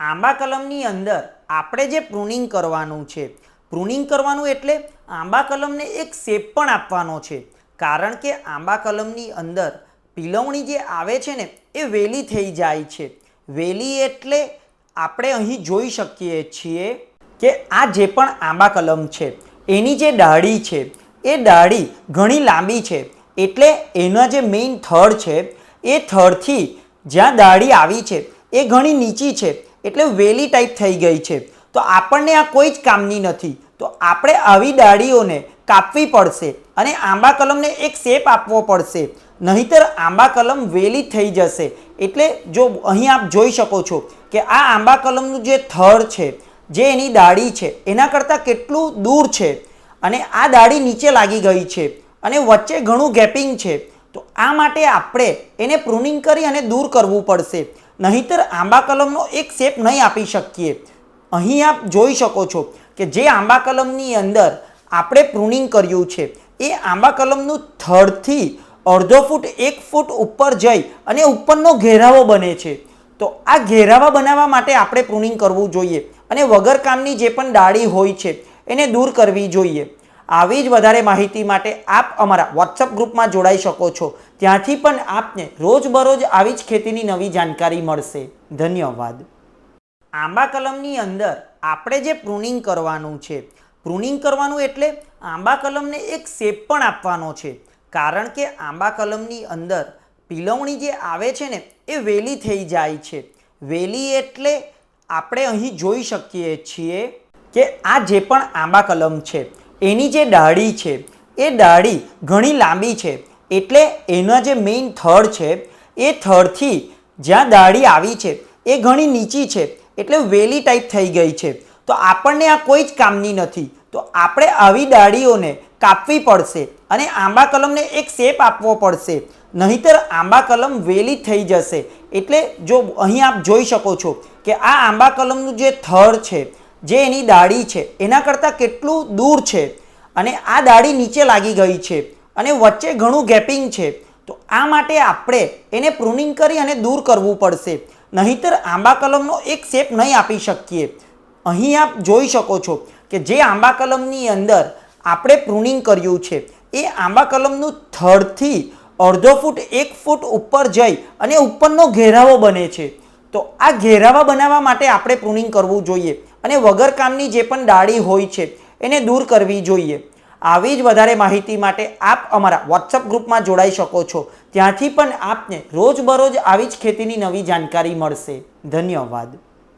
આંબા કલમની અંદર આપણે જે પ્રુનિંગ કરવાનું છે પ્રુનિંગ કરવાનું એટલે આંબા કલમને એક શેપ પણ આપવાનો છે. કારણ કે આંબા કલમની અંદર પીલવણી જે આવે છે ને, એ વેલી થઈ જાય છે. વેલી એટલે આપણે અહીં જોઈ શકીએ છીએ કે આ જે પણ આંબા કલમ છે, એની જે ડાળી છે, એ ડાળી ઘણી લાંબી છે. એટલે એના જે મેઇન થડ છે, એ થડથી જ્યાં ડાળી આવી છે, એ ઘણી નીચી છે. એટલે વેલી ટાઈપ થઈ ગઈ છે. તો આપણને આ કોઈ જ કામની નથી. તો આપણે આવી ડાળીઓને કાપવી પડશે અને આંબા કલમને એક શેપ આપવો પડશે. નહીતર આંબા કલમ વેલી થઈ જશે. એટલે જો અહીં આપ જોઈ શકો છો કે આ આંબા કલમનું જે થડ છે, જે એની ડાળી છે, એના કરતાં કેટલું દૂર છે અને આ ડાળી નીચે લાગી ગઈ છે અને વચ્ચે ઘણું ગેપિંગ છે. તો આ માટે આપણે એને પ્રુનિંગ કરી અને દૂર કરવું પડશે. નહીતર આંબા કલમનો એક શેપ નહીં આપી શકીએ. અહીં આપ જોઈ શકો છો કે જે આંબા કલમની અંદર આપણે પ્રુનિંગ કર્યું છે, એ આંબા કલમનું થડથી અડધો ફૂટ, એક ફૂટ ઉપર જઈ અને ઉપરનો ઘેરાવો બને છે. તો આ ઘેરાવા બનાવવા માટે આપણે પ્રુનિંગ કરવું જોઈએ અને વગર કામની જે પણ ડાળી હોય છે, એને દૂર કરવી જોઈએ. આવી જ વધારે માહિતી માટે આપ અમારા વોટ્સઅપ ગ્રુપમાં જોડાઈ શકો છો. ત્યાંથી પણ આપને રોજબરોજ આવી જ ખેતીની નવી જાણકારી મળશે. ધન્યવાદ. આંબા કલમની અંદર આપણે જે પ્રુનિંગ કરવાનું છે પ્રુનિંગ કરવાનું એટલે આંબા કલમને એક શેપ પણ આપવાનો છે. કારણ કે આંબા કલમની અંદર પીલવણી જે આવે છે ને, એ વેલી થઈ જાય છે. વેલી એટલે આપણે અહીં જોઈ શકીએ છીએ કે આ જે પણ આંબા કલમ છે એની જે ડાળી છે, એ ડાળી ઘણી લાંબી છે. એટલે એના જે મેઇન થડ છે, એ થડથી જ્યાં ડાળી આવી છે, એ ઘણી નીચી છે. એટલે વેલી ટાઈપ થઈ ગઈ છે. તો આપણને આ કોઈ જ કામની નથી. તો આપણે આવી ડાળીઓને કાપવી પડશે અને આંબા કલમને એક શેપ આપવો પડશે. નહીતર આંબા કલમ વેલી થઈ જશે. એટલે જો અહીં આપ જોઈ શકો છો કે આ આંબા કલમનું જે થડ છે જે એની દાઢી છે, એના કરતાં કેટલું દૂર છે અને આ દાઢી નીચે લાગી ગઈ છે અને વચ્ચે ઘણું ગેપિંગ છે, તો આ માટે આપણે એને પ્રુનિંગ કરી અને દૂર કરવું પડશે. નહીંતર આંબા કલમનો એક શેપ નહીં આપી શકીએ. અહીં આપ જોઈ શકો છો કે જે આંબા કલમની અંદર આપણે પ્રુનિંગ કર્યું છે, એ આંબા કલમનું થડથી અડધો ફૂટ, એક ફૂટ ઉપર જઈ અને ઉપરનો ઘેરાવો બને છે. તો આ ઘેરાવા બનાવવા માટે આપણે પ્રુનિંગ કરવું જોઈએ. અને વગર કામની જે પણ ડાળી હોય છે, એને દૂર કરવી જોઈએ. આવી જ વધારે માહિતી માટે આપ અમારા વોટ્સઅપ ગ્રુપમાં જોડાઈ શકો છો. ત્યાંથી પણ આપને રોજબરોજ આવી જ ખેતીની નવી જાણકારી મળશે. ધન્યવાદ.